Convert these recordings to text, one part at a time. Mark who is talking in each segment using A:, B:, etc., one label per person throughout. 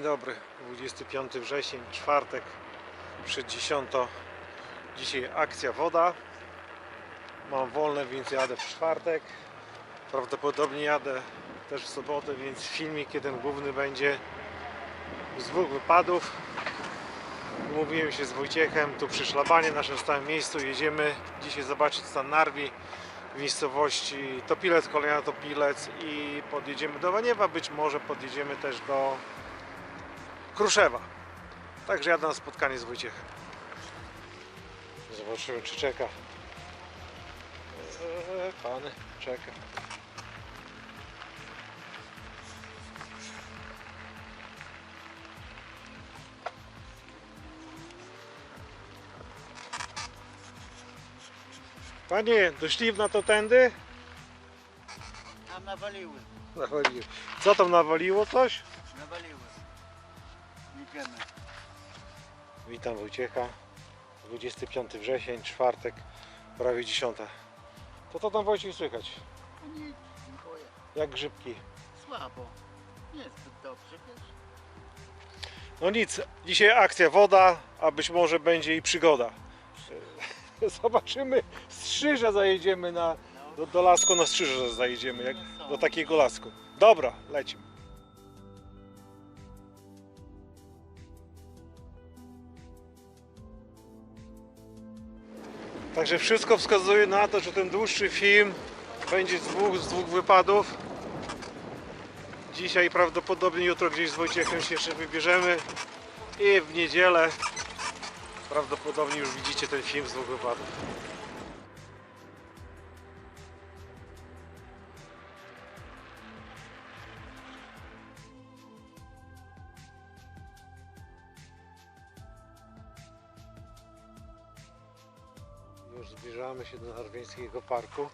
A: Dzień dobry, 25 wrzesień, czwartek, przed 10. Dzisiaj akcja woda. Mam wolne, więc jadę w czwartek. Prawdopodobnie jadę też w sobotę, więc filmik jeden główny będzie z dwóch wypadów. Umówiłem się z Wojciechem tu przy szlabanie, naszym stałym miejscu. Jedziemy dzisiaj zobaczyć stan Narwi w miejscowości Topilec, kolejna Topilec i podjedziemy do Waniewa, być może podjedziemy też do Kruszewa. Także jadę na spotkanie z Wojciechem. Zobaczymy czy czeka. Eee, pan czeka. Panie, dośliwna to tędy?
B: Tam nawaliły,
A: Nawaliło. Co tam nawaliło coś? Witam Wojciecha. 25 wrzesień, czwartek, prawie 10. To co tam Wojciech słychać?
B: A nic, dziękuję.
A: Jak grzybki?
B: Słabo. Niezbyt dobrze, wiesz.
A: No nic, dzisiaj akcja woda, a być może będzie i przygoda. Zobaczymy, strzyża zajedziemy na,
B: No,
A: do, do lasku na strzyża zajedziemy, jak, do takiego lasku. Dobra, lecimy. Także wszystko wskazuje na to, że ten dłuższy film będzie z dwóch, z dwóch wypadów. Dzisiaj prawdopodobnie jutro gdzieś z Wojciechem się jeszcze wybierzemy i w niedzielę prawdopodobnie już widzicie ten film z dwóch wypadów. Narwieńskiego Parku.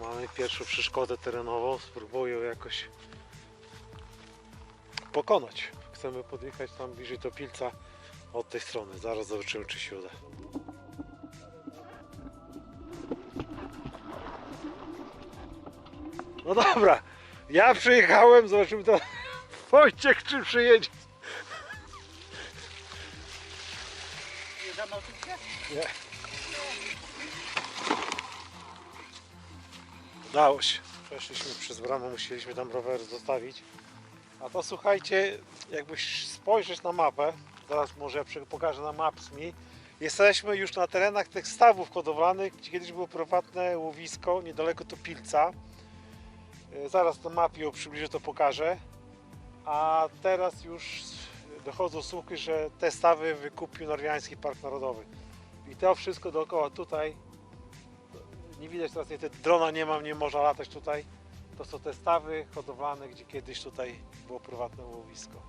A: Mamy pierwszą przeszkodę terenową. Spróbuję ją jakoś pokonać. Chcemy podjechać tam bliżej do Pilca od tej strony. Zaraz zobaczymy czy się uda. No dobra, ja przyjechałem, zobaczymy to Wojciech czy przyjedzie.
B: Nie się?
A: Nie. Udało się. Przeszliśmy przez bramę, musieliśmy tam rower zostawić. A to słuchajcie, jakbyś spojrzeć na mapę, zaraz może ja pokażę na Maps.me, jesteśmy już na terenach tych stawów hodowlanych, gdzie kiedyś było prywatne łowisko, niedaleko to Pilca. E, Zaraz na mapie przybliżę, to pokażę. A teraz już dochodzą słuchy, że te stawy wykupił Norwiański Park Narodowy. I to wszystko dookoła tutaj. Nie widać teraz, nie, te drona nie mam, nie można latać tutaj. To są te stawy hodowlane, gdzie kiedyś tutaj było prywatne łowisko.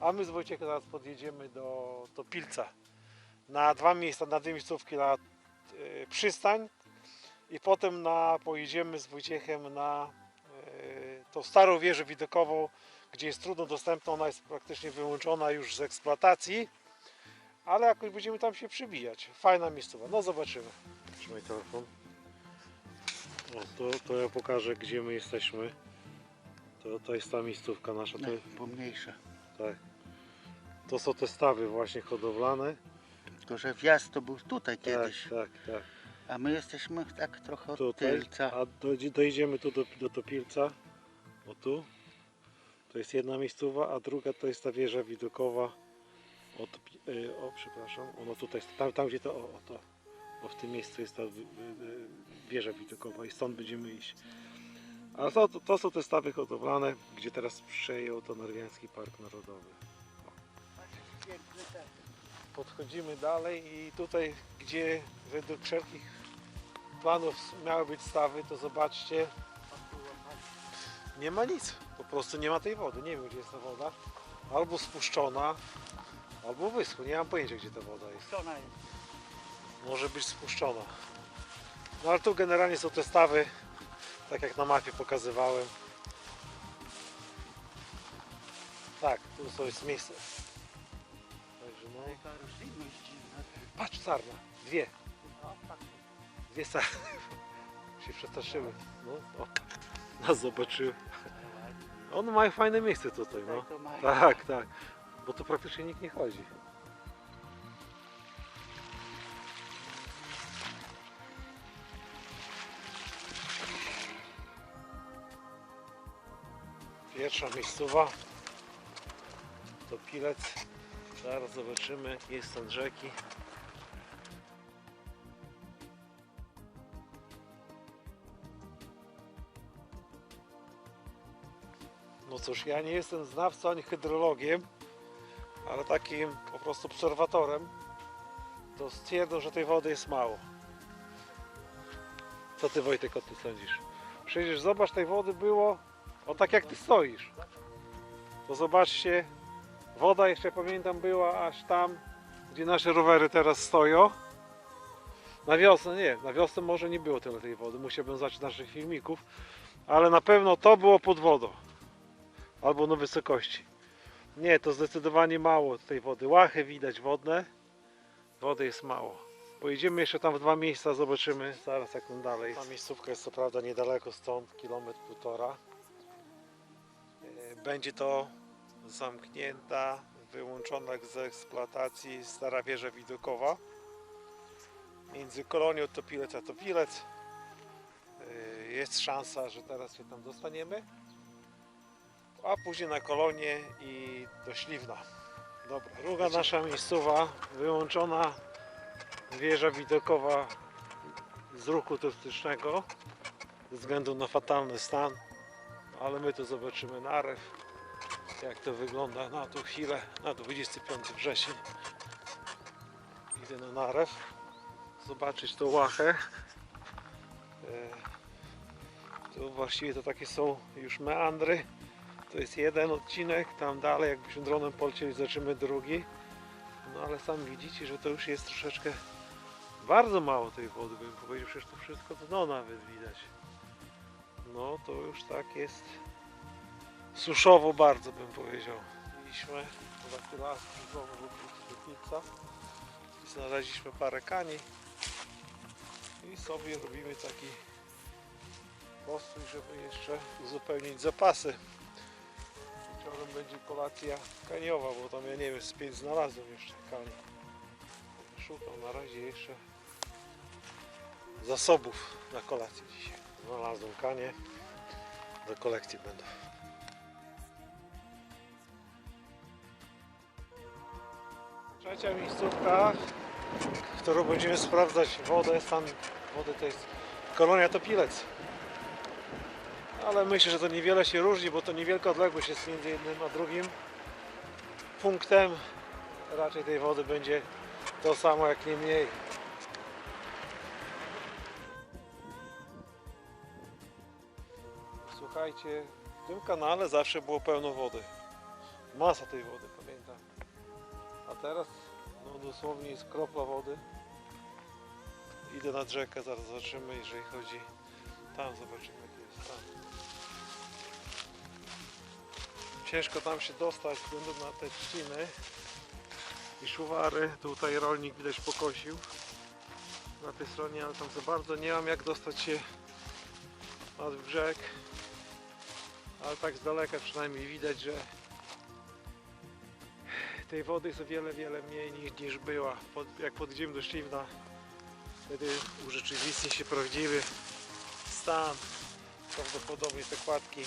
A: A my z Wojciechem zaraz podjedziemy do, do Pilca. Na dwa miejsca, na dwie miejscówki na e, przystań i potem na, pojedziemy z Wojciechem na e, tą starą wieżę widokową, gdzie jest trudno dostępna, ona jest praktycznie wyłączona już z eksploatacji ale jakoś będziemy tam się przybijać. Fajna miejscowa. No zobaczymy. Trzymaj telefon. O, to, to ja pokażę gdzie my jesteśmy. To, to jest ta miejscówka nasza. To,
B: No, pomniejsza.
A: tak. to są te stawy właśnie hodowlane.
B: Tylko, że wjazd to był tutaj kiedyś.
A: Tak, tak, tak.
B: A my jesteśmy tak trochę od
A: Tutaj.
B: tylca.
A: A do, dojdziemy tu do, do Topilca. O tu. To jest jedna miejscowa, a druga to jest ta wieża widokowa. O, Topi- y, o przepraszam. Ono tutaj, tam, tam gdzie to, o, o to. Bo w tym miejscu jest ta wi- wi- wieża widokowa i stąd będziemy iść. A to, to, to są te stawy hodowlane, gdzie teraz przejął to Norwiański Park Narodowy. Podchodzimy dalej i tutaj, gdzie według wszelkich planów miały być stawy, to zobaczcie, nie ma nic. Po prostu nie ma tej wody. Nie wiem, gdzie jest ta woda. Albo spuszczona, albo wyschła. Nie mam pojęcia, gdzie ta woda jest? Może być spuszczona. No ale tu generalnie są te stawy, tak jak na mapie pokazywałem. Tak, tu są jest miejsce. Także no. Patrz, sarna. Dwie. Dwie sarny. się przestraszyły. No, o. Nas zobaczyły. On ma fajne miejsce tutaj, no.
B: Tak mają.
A: Tak, tak. Bo tu praktycznie nikt nie chodzi. Pierwsza miejscowa to Pilec. Zaraz zobaczymy, jest stąd rzeki. No cóż, ja nie jestem znawcą ani hydrologiem, ale takim po prostu obserwatorem, to stwierdzą, że tej wody jest mało. Co ty Wojtek o tym sądzisz? Przecież zobacz, tej wody było, o tak jak ty stoisz. To zobaczcie, woda jeszcze pamiętam była aż tam, gdzie nasze rowery teraz stoją. Na wiosnę nie, na wiosnę może nie było tyle tej wody, musiałbym zacząć naszych filmików, ale na pewno to było pod wodą albo na wysokości. Nie, to zdecydowanie mało tej wody. Łachy widać wodne. Wody jest mało. Pojedziemy jeszcze tam w dwa miejsca, zobaczymy zaraz jak tam dalej. Ta miejscówka jest co prawda niedaleko stąd, kilometr półtora. Będzie to zamknięta, wyłączona z eksploatacji stara wieża widokowa. Między kolonią Topilec a Topilec. E, Jest szansa, że teraz się tam dostaniemy a później na kolonie i do Śliwna. Dobra, druga nasza miejscowa, wyłączona wieża widokowa z ruchu turystycznego ze względu na fatalny stan, ale my to zobaczymy na REF, jak to wygląda na tą chwilę, na 25 wrzesień. Idę na narew, zobaczyć tą łachę. E, Tu właściwie to takie są już meandry. To jest jeden odcinek, tam dalej jakbyśmy dronem polecieli zobaczymy drugi. No ale sami widzicie, że to już jest troszeczkę bardzo mało tej wody, bym powiedział, przecież to wszystko dno nawet widać. No to już tak jest suszowo bardzo bym powiedział. Mieliśmy taki las znowu Lutnica i znaleźliśmy parę kani i sobie robimy taki postój, żeby jeszcze uzupełnić zapasy. Wieczorem będzie kolacja kaniowa, bo tam ja nie wiem, z pięć znalazłem jeszcze kani. Szukam na razie jeszcze zasobów na kolację dzisiaj. Znalazłem kanie, do kolekcji będą. Trzecia miejscówka, którą będziemy sprawdzać wodę, stan wody to jest kolonia Topilec ale myślę, że to niewiele się różni, bo to niewielka odległość jest między jednym a drugim punktem. Raczej tej wody będzie to samo, jak nie mniej. Słuchajcie, w tym kanale zawsze było pełno wody. Masa tej wody. A teraz no dosłownie jest kropla wody. Idę nad rzekę, zaraz zobaczymy, jeżeli chodzi tam, zobaczymy jaki jest tam. Ciężko tam się dostać względu na te trzciny i szuwary. Tutaj rolnik widać pokosił na tej stronie, ale tam za bardzo nie mam jak dostać się nad brzeg. Ale tak z daleka przynajmniej widać, że tej wody jest o wiele, wiele mniej niż, niż była. Pod, jak podjedziemy do Śliwna, wtedy urzeczywistni się prawdziwy stan. Prawdopodobnie te kładki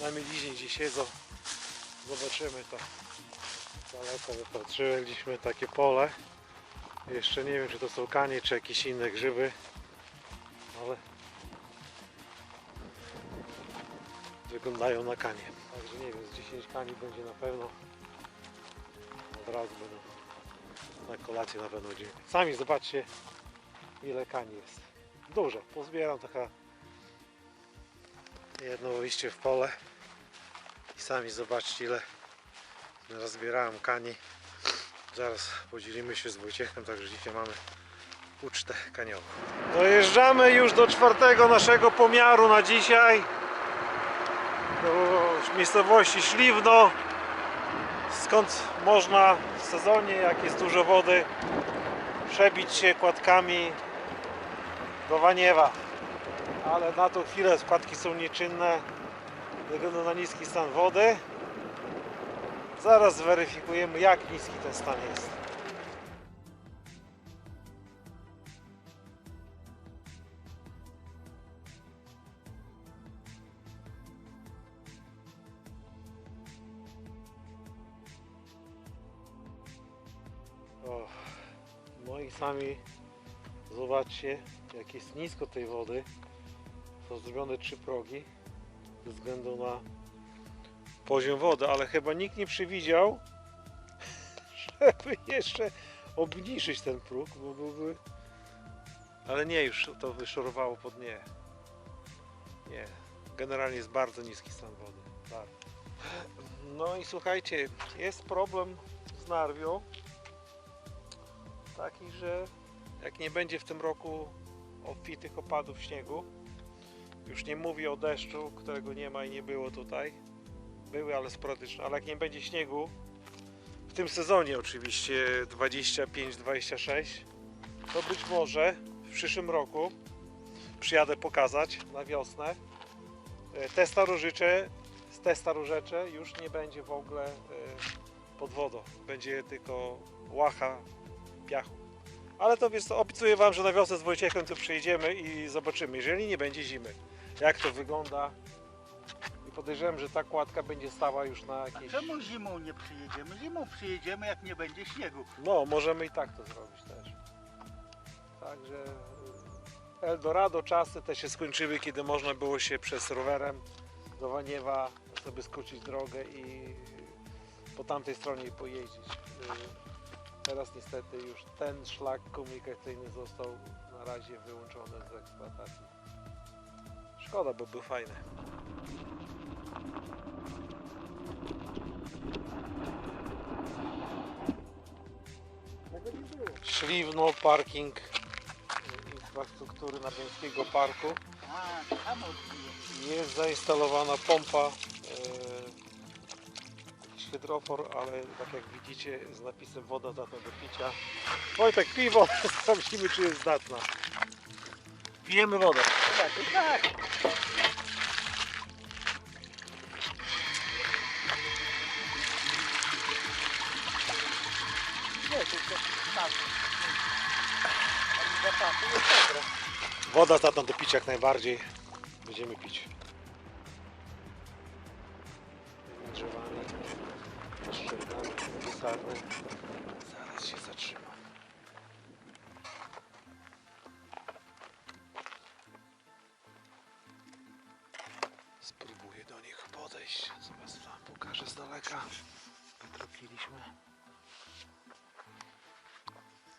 A: na mieliźnie gdzie siedzą. Zobaczymy to. Daleko wypatrzyliśmy takie pole. Jeszcze nie wiem czy to są kanie czy jakieś inne grzyby. Ale wyglądają na kanie. Także nie wiem, z 10 kani będzie na pewno. Od razu będą na kolację na pewno będzie. Sami zobaczcie ile kani jest. Dużo. Pozbieram trochę jedno wyjście w pole i sami zobaczcie ile rozbierałem kani zaraz podzielimy się z Wojciechem także dzisiaj mamy ucztę kaniową dojeżdżamy już do czwartego naszego pomiaru na dzisiaj do miejscowości Śliwno skąd można w sezonie jak jest dużo wody przebić się kładkami do Waniewa ale na tą chwilę składki są nieczynne. ze względu na niski stan wody. Zaraz zweryfikujemy jak niski ten stan jest. I sami zobaczcie jak jest nisko tej wody. Są zrobione trzy progi ze względu na poziom wody, ale chyba nikt nie przewidział, żeby jeszcze obniżyć ten próg, bo byłby... Ale nie, już to wyszorowało pod nie. Nie, generalnie jest bardzo niski stan wody. Bardzo. No i słuchajcie, jest problem z narwią. Taki, że jak nie będzie w tym roku obfitych opadów śniegu, już nie mówię o deszczu, którego nie ma i nie było tutaj. Były, ale sporadyczne, ale jak nie będzie śniegu, w tym sezonie oczywiście 25-26, to być może w przyszłym roku przyjadę pokazać na wiosnę. E, Te starożycze, te starorzecze już nie będzie w ogóle e, pod wodą. Będzie tylko łacha piachu. Ale to wiesz co, obiecuję Wam, że na wiosnę z Wojciechem tu przyjedziemy i zobaczymy, jeżeli nie będzie zimy, jak to wygląda. I podejrzewam, że ta kładka będzie stała już na
B: A
A: jakieś...
B: czemu zimą nie przyjedziemy? Zimą przyjedziemy jak nie będzie śniegu.
A: No, możemy i tak to zrobić też. Także y, Eldorado czasy te się skończyły, kiedy można było się przez rowerem do Waniewa sobie skrócić drogę i po tamtej stronie pojeździć. Y, Teraz niestety już ten szlak komunikacyjny został na razie wyłączony z eksploatacji. Szkoda, bo był fajny. Śliwno parking infrastruktury Nabiańskiego Parku. Jest zainstalowana pompa, hydrofor, ale tak jak widzicie z napisem woda zdatna do picia. Wojtek, pij wodę, sprawdzimy czy jest zdatna. Pijemy wodę.
B: Tak, tak. Tak.
A: Woda zdatna do picia jak najbardziej. Będziemy pić. Wystarny. Zaraz się zatrzyma. Spróbuję do nich podejść. Zobaczcie, wam pokażę z daleka. Wytropiliśmy.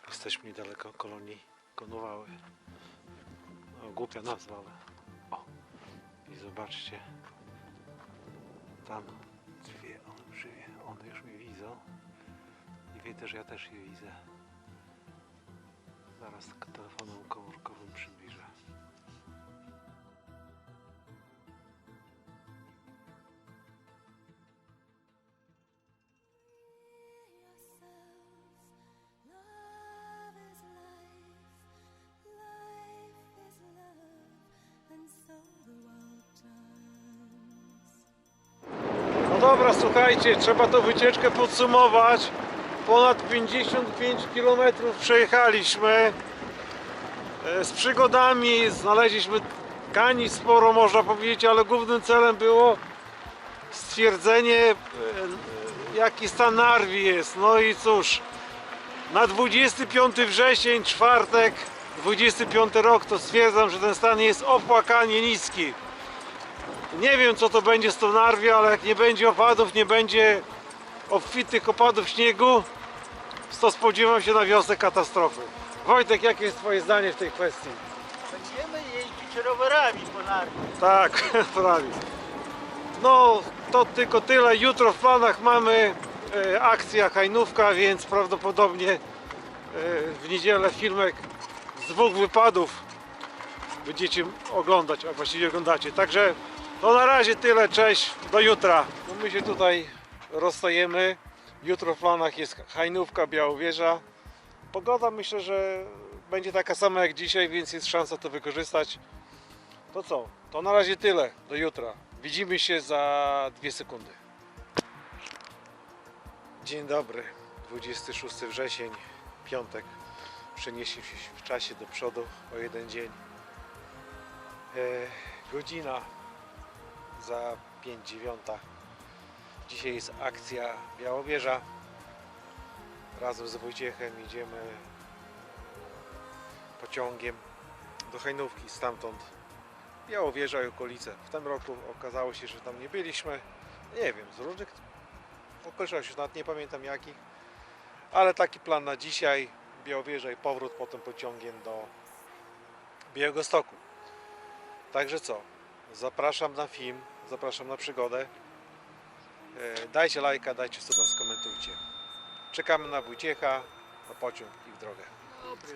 A: Jesteśmy niedaleko kolonii Konowały. No, głupia nazwa, ale... O! I zobaczcie. Tam dwie olbrzymie. One już mnie widzą. Wie że ja też je widzę. Zaraz telefonem komórkowym przybliżę. No dobra, słuchajcie, trzeba tą wycieczkę podsumować. Ponad 55 km przejechaliśmy. E, Z przygodami znaleźliśmy kani sporo, można powiedzieć, ale głównym celem było stwierdzenie, e, jaki stan Narwi jest. No i cóż, na 25 wrzesień, czwartek, 25 rok, to stwierdzam, że ten stan jest opłakanie niski. Nie wiem co to będzie z tą narwie, ale jak nie będzie opadów, nie będzie obfitych opadów śniegu, to spodziewam się na wiosnę katastrofy. Wojtek, jakie jest twoje zdanie w tej kwestii?
B: Będziemy jeździć rowerami po narwie.
A: Tak, prawie. No, to tylko tyle. Jutro w planach mamy e, akcja hajnówka, więc prawdopodobnie e, w niedzielę filmek z dwóch wypadów będziecie oglądać, a właściwie oglądacie. Także to na razie tyle, cześć, do jutra. No my się tutaj rozstajemy. Jutro w planach jest hajnówka Białowieża. Pogoda myślę, że będzie taka sama jak dzisiaj, więc jest szansa to wykorzystać. To co? To na razie tyle. Do jutra. Widzimy się za dwie sekundy. Dzień dobry, 26 wrzesień, piątek. Przenieśmy się w czasie do przodu o jeden dzień. E, godzina za 5 dziewiąta. Dzisiaj jest akcja Białowieża. Razem z Wojciechem idziemy pociągiem do Hajnówki, stamtąd Białowieża i okolice. W tym roku okazało się, że tam nie byliśmy. Nie wiem, z różnych okoliczności, nawet nie pamiętam jakich. Ale taki plan na dzisiaj. Białowieża i powrót potem pociągiem do Białegostoku. Także co? Zapraszam na film, zapraszam na przygodę. E, Dajcie lajka, dajcie suba, skomentujcie. Czekamy na Wojciecha, na pociąg i w drogę.
B: Dobry.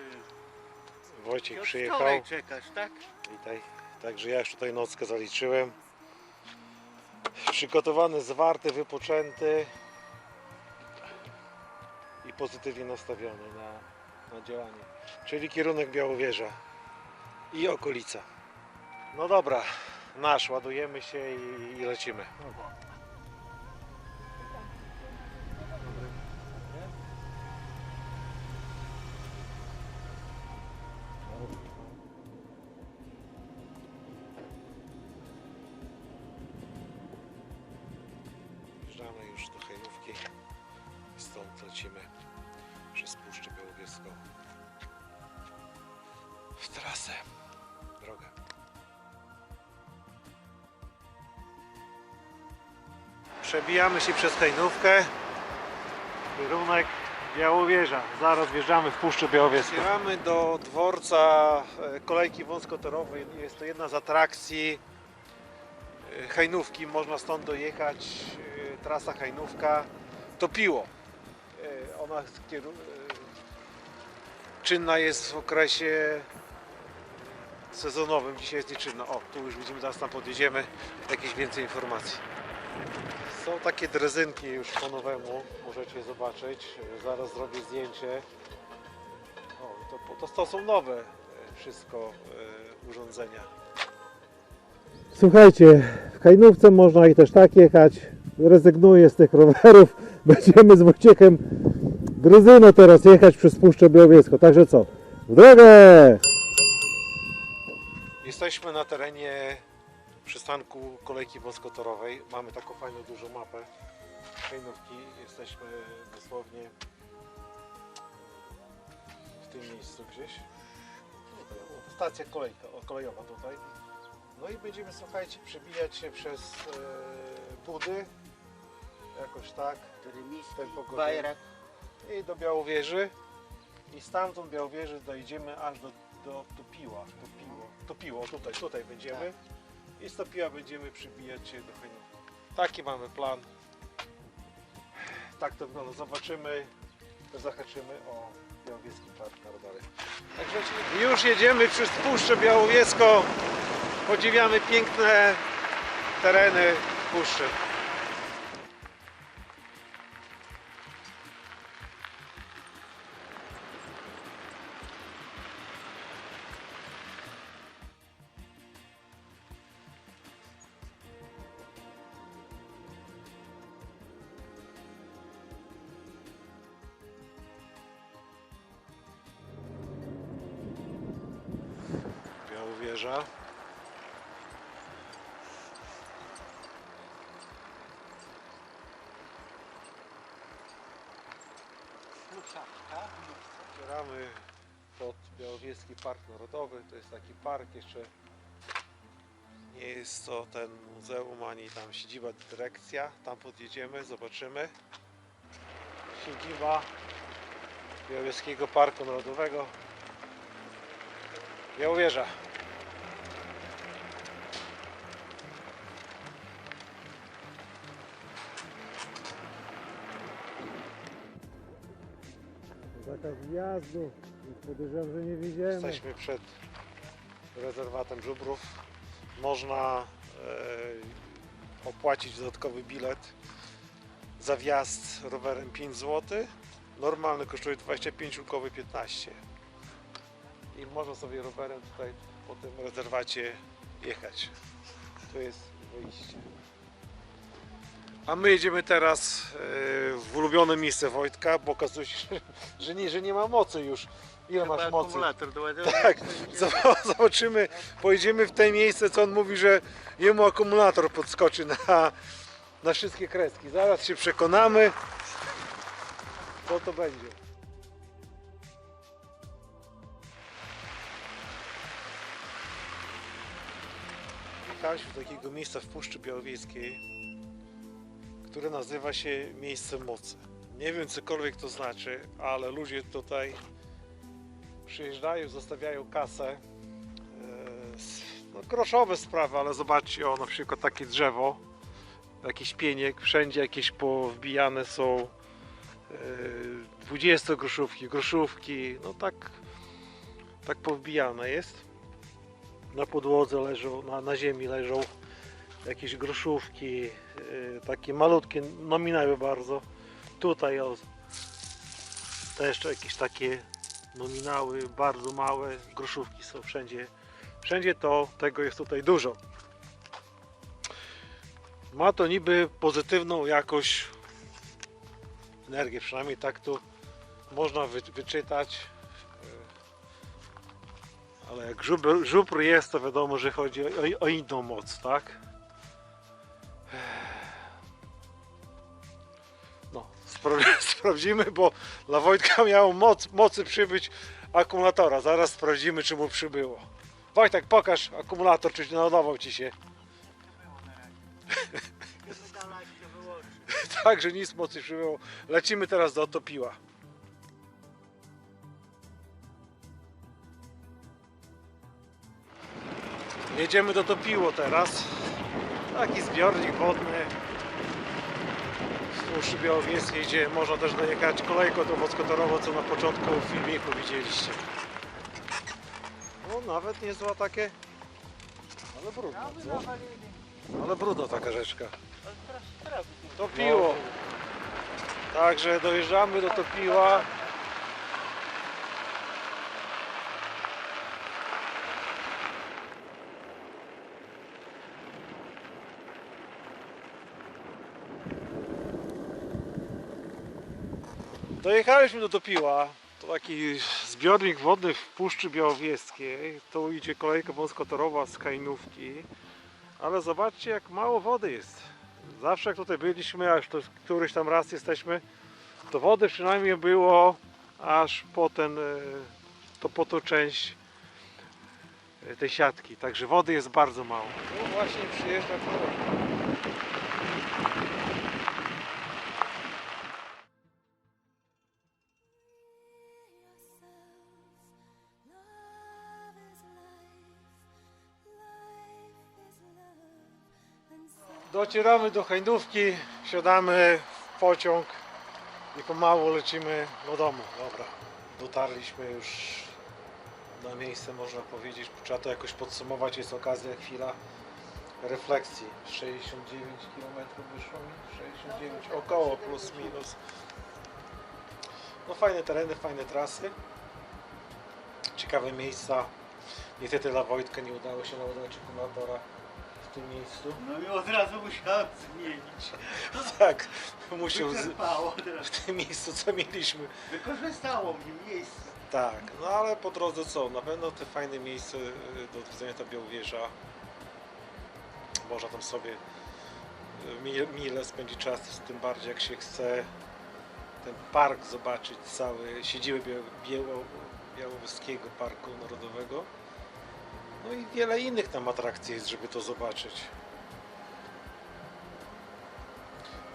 A: Wojciech przyjechał.
B: wczoraj czekasz, tak?
A: Witaj. Także ja już tutaj nockę zaliczyłem. Przygotowany, zwarty, wypoczęty i pozytywnie nastawiony na, na działanie. Czyli kierunek Białowieża i okolica. No dobra, nasz, ładujemy się i, i lecimy. Wjeżdżamy w trasę, drogę. Przebijamy się przez Hejnówkę. Kierunek Białowieża. Zaraz wjeżdżamy w Puszczę Białowieską. Wjeżdżamy do dworca e, kolejki wąskotorowej. Jest to jedna z atrakcji e, Hajnówki. Można stąd dojechać. e, Trasa Hajnówka to piło. E, Ona czynna jest w okresie sezonowym. Dzisiaj jest nieczynna. O, tu już widzimy, zaraz tam podjedziemy. Jakieś więcej informacji. Są takie drezynki już po nowemu, możecie zobaczyć. Zaraz zrobię zdjęcie. O, to, to, to są nowe e, wszystko e, urządzenia.
C: Słuchajcie, w Hajnówce można i też tak jechać. Rezygnuję z tych rowerów. Będziemy z Wojciechem Dryzyno teraz jechać przez Puszczę Białowieską. Także co? W drogę!
A: Jesteśmy na terenie przystanku kolejki wąskotorowej. Mamy taką fajną dużą mapę Hejnówki. Jesteśmy dosłownie w tym miejscu gdzieś. Stacja kolejka, kolejowa tutaj. No i będziemy, słuchajcie, przebijać się przez e, Budy. Jakoś tak.
B: Rymiski,
A: Ten.
B: Bajrak.
A: I do Białowieży. I stamtąd Białowieży dojdziemy aż do, do Topiła. Topiło, Topiło, tutaj, tutaj będziemy. I z Topiła będziemy przybijać się do Hejnówki. Taki mamy plan. Tak to wygląda. Zobaczymy. Zahaczymy o Białowieski Park Narodowy. Także już jedziemy przez Puszczę Białowieską. Podziwiamy piękne tereny Puszczy. Otwieramy pod Białowieski Park Narodowy. To jest taki park jeszcze. Nie jest to ten muzeum ani tam siedziba dyrekcja. Tam podjedziemy, zobaczymy. Siedziba Białowieskiego Parku Narodowego. Białowieża.
C: Zakaz wjazdu. Podejrzewam, że nie widziemy.
A: Jesteśmy przed rezerwatem żubrów. Można e, opłacić dodatkowy bilet za wjazd rowerem 5 zł. Normalny kosztuje 25, ulgowy 15. I można sobie rowerem tutaj po tym rezerwacie jechać. To jest wyjście. A my jedziemy teraz e, w ulubione miejsce Wojtka, bo okazuje się, że nie, że nie ma mocy już. Ile
B: Chyba
A: masz mocy? Tak, Zob- Zobaczymy, pojedziemy w te miejsce, co on mówi, że jemu akumulator podskoczy na, na wszystkie kreski. Zaraz się przekonamy, co to będzie. Jechaliśmy do takiego miejsca w Puszczy Białowieskiej, które nazywa się Miejsce Mocy. Nie wiem cokolwiek to znaczy, ale ludzie tutaj przyjeżdżają, zostawiają kasę. E, No, groszowe sprawy, ale zobaczcie, o na przykład takie drzewo, jakiś pieniek, wszędzie jakieś powbijane są e, 20 groszówki, groszówki, no tak, tak powbijane jest. Na podłodze leżą, na, na ziemi leżą jakieś groszówki, e, takie malutkie, nominały bardzo. Tutaj o, też jakieś takie nominały bardzo małe, groszówki są wszędzie. Wszędzie to, tego jest tutaj dużo. Ma to niby pozytywną jakość energię, przynajmniej tak tu można wy, wyczytać. Ale jak żubr, żubr jest, to wiadomo, że chodzi o, o inną moc, tak? sprawdzimy, bo dla Wojtka miało moc, mocy przybyć akumulatora. Zaraz sprawdzimy, czy mu przybyło. Wojtek, pokaż akumulator, czy naładował ci się. Tak, że nic mocy przybyło. Lecimy teraz do Otopiła. Jedziemy do Topiło teraz. Taki zbiornik wodny. W Puszczy Białowieskiej, gdzie można też dojechać kolejką do wąskotorową, co na początku filmiku widzieliście. No nawet niezła takie, ale brudno, co? Ale brudno taka rzeczka. Topiło. Także dojeżdżamy do Topiła. Dojechaliśmy do Topiła. To taki zbiornik wodny w Puszczy Białowieskiej. Tu idzie kolejka wąskotorowa z Kajnówki. Ale zobaczcie jak mało wody jest. Zawsze jak tutaj byliśmy, aż to któryś tam raz jesteśmy, to wody przynajmniej było aż po ten, e, to po tą część e, tej siatki. Także wody jest bardzo mało. No właśnie przyjeżdża kolej. Docieramy do Hajdówki, siadamy w pociąg i pomału lecimy do domu. Dobra, dotarliśmy już na miejsce, można powiedzieć. Trzeba to jakoś podsumować, jest okazja, chwila refleksji. 69 km wyszło mi, 69, około plus minus. No fajne tereny, fajne trasy. Ciekawe miejsca. Niestety dla Wojtka nie udało się naładować akumulatora w tym miejscu.
B: No i od razu musiałem zmienić.
A: Tak, musiał z...
B: Wyczerpało
A: w tym miejscu co mieliśmy.
B: Wykorzystało mnie miejsce.
A: Tak, no ale po drodze co? Na pewno te fajne miejsce y, do odwiedzenia ta Białowieża. Można tam sobie y, mile, mile spędzić czas, tym bardziej jak się chce ten park zobaczyć cały, siedzibę Biał, Biało, Białowieskiego Parku Narodowego. No i wiele innych tam atrakcji jest, żeby to zobaczyć.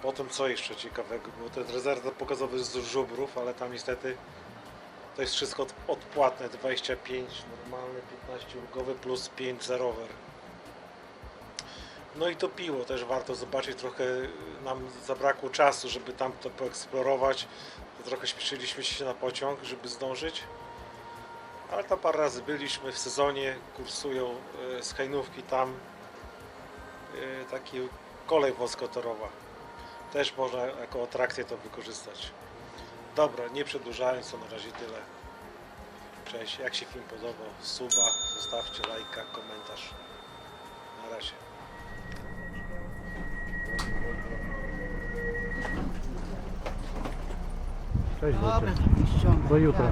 A: Potem co jeszcze ciekawego? Było ten rezerwat pokazowy z żubrów, ale tam niestety to jest wszystko od- odpłatne. 25 normalne, 15 ulgowe plus 5 za rower. No i to piło też warto zobaczyć. Trochę nam zabrakło czasu, żeby tam to poeksplorować. Trochę śpieszyliśmy się na pociąg, żeby zdążyć ale tam parę razy byliśmy w sezonie, kursują e, z Hajnówki tam e, taki kolej wąskotorowa. Też można jako atrakcję to wykorzystać. Dobra, nie przedłużając, to na razie tyle. Cześć, jak się film podobał, suba, zostawcie lajka, komentarz. Na razie.
B: Cześć,
A: Dobra,
B: do jutra.